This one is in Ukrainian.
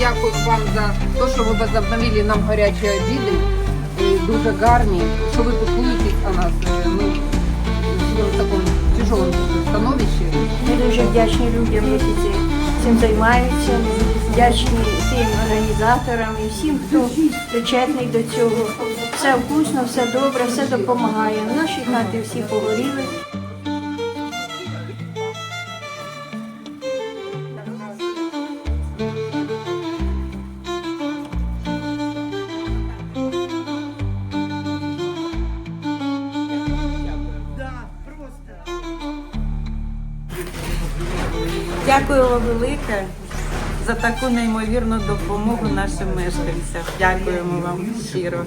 дякую вам за те, що ви возобновили нам гарячі обіди. Дуже гарні, що ви піклуєтесь о нас. Е, Ми в такому тяжелому становищі. Ми дуже вдячні людям, які цим займаються, вдячні тим організаторам і всім, хто причетний до цього. Все вкусно, все добре, все допомагає. Наші хати всі погоріли. Дякую вам велике за таку неймовірну допомогу нашим мешканцям. Дякуємо вам щиро.